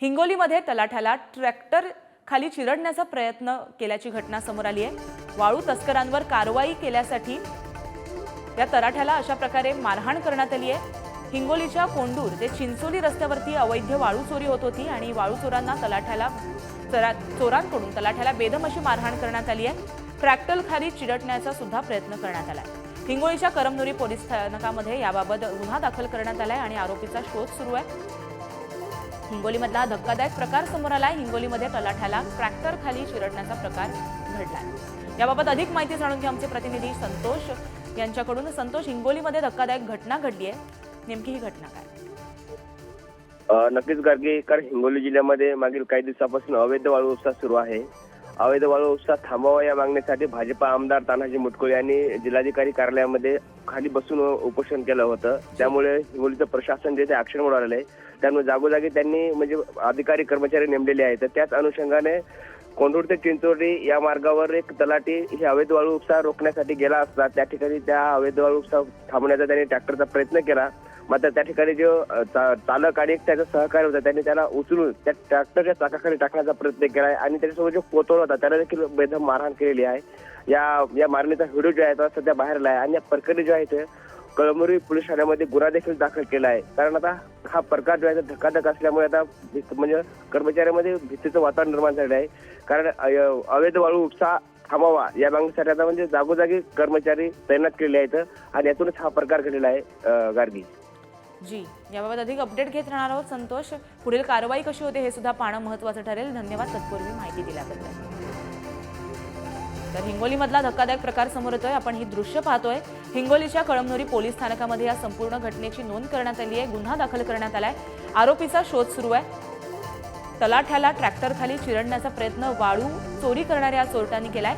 हिंगोलीमध्ये तलाठ्याला ट्रॅक्टर खाली चिरडण्याचा प्रयत्न केल्याची घटना समोर आली आहे. वाळू तस्करांवर कारवाई केल्यासाठी या तलाठ्याला अशा प्रकारे मारहाण करण्यात आली आहे. हिंगोलीच्या कोंडूर ते चिंचोली रस्त्यावरती अवैध वाळू चोरी होत होती आणि वाळू चोरांना तलाठ्याला चरा- चोरांकडून तलाठ्याला बेदम अशी मारहाण करण्यात आली आहे. ट्रॅक्टर खाली चिरटण्याचा सुद्धा प्रयत्न करण्यात आला हिंगोलीच्या करमनुरी पोलीस स्थानकामध्ये याबाबत गुन्हा दाखल करण्यात आलाय आणि आरोपीचा शोध सुरू आहे. हिंगोलीमधला धक्कादायक प्रकार समोर आलाय. हिंगोलीमध्ये तलाठ्याला ट्रॅक्टर खाली चिरडण्याचा प्रकार घडलाय. याबाबत अधिक माहिती जाणून घ्या आमचे प्रतिनिधी संतोष यांच्याकडून. संतोष हिंगोलीमध्ये धक्कादायक घटना घडली आहे नेमकी ही घटना काय? नक्कीच गाडगे कारण हिंगोली जिल्ह्यामध्ये मागील काही दिवसापासून अवैध वाळू उपसा सुरू आहे. अवैध वाळू उपसा या मागणीसाठी भाजपा आमदार तानाजी मुटकुळे यांनी जिल्हाधिकारी कार्यालयामध्ये खाली बसून उपोषण केलं होतं. त्यामुळे हिंगोलीचं प्रशासन जे ते ऍक्शन मोड आलेलं आहे. त्यामुळे जागोजागी त्यांनी म्हणजे अधिकारी कर्मचारी नेमलेले आहेत. तर त्याच अनुषंगाने कोंडूर ते चिंचोडी या मार्गावर एक तलाठी ही अवैध वाळू उपसा रोखण्यासाठी गेला असता त्या ठिकाणी त्या अवैध वाळू उपसा थांबण्याचा त्यांनी ट्रॅक्टरचा प्रयत्न केला. मात्र त्या ठिकाणी जो चालक आणि एक त्याचा सहकारी होता त्यांनी त्याला उचलून त्या ट्रॅक्टरच्या चाकाखाली टाकण्याचा प्रयत्न केला आहे आणि त्याच्यासोबत जो पोतोळ होता त्याला देखील बेदम मारहाण केलेली आहे. या या मारणीचा व्हिडिओ जो आहे तो सध्या बाहेर आला आहे आणि या प्रकरणी जो आहे ते कळमुरी पोलीस ठाण्यामध्ये गुन्हा देखील दाखल केला आहे. कारण आता हा प्रकार जो आहे तो धक्काधक असल्यामुळे आता म्हणजे कर्मचाऱ्यामध्ये भीतीचं वातावरण निर्माण झालं आहे. कारण अवैध वाळू उपसा थांबावा या मागणीसाठी आता म्हणजे जागोजागी कर्मचारी तैनात केले आहेत आणि यातूनच हा प्रकार घडलेला आहे गार्गी. जी. याबाबत अधिक अपडेट घेत राहणार आहोत संतोष. पुढील कारवाई कशी होते हे सुद्धा पाहणं महत्वाचं ठरेल. धन्यवाद तत्पूर्वी माहिती दिल्याबद्दल. तर हिंगोलीमधला धक्कादायक प्रकार समोर येतोय. आपण ही दृश्य पाहतोय. हिंगोलीच्या कळमनुरी पोलीस स्थानकामध्ये या संपूर्ण घटनेची नोंद करण्यात आली आहे. गुन्हा दाखल करण्यात आलाय. आरोपीचा शोध सुरू आहे. तलाठ्याला ट्रॅक्टरखाली चिरडण्याचा प्रयत्न वाळू चोरी करणाऱ्या चोरट्यांनी केलाय.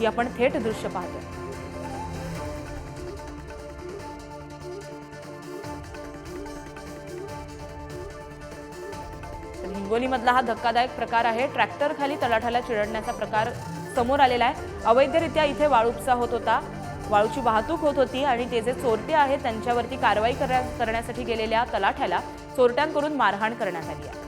ही आपण थेट दृश्य पाहतोय. हिंगोलीमधला हा धक्कादायक प्रकार आहे. ट्रॅक्टरखाली तलाठ्याला चिरडण्याचा प्रकार समोर आलेला आहे. अवैधरित्या इथे वाळू उपसा होत होता. वाळूची वाहतूक होत होती आणि ते जे चोरटे आहेत त्यांच्यावरती कारवाई करण्या- करण्यासाठी गेलेल्या तलाठ्याला चोरट्यांकडून मारहाण करण्यात आली आहे.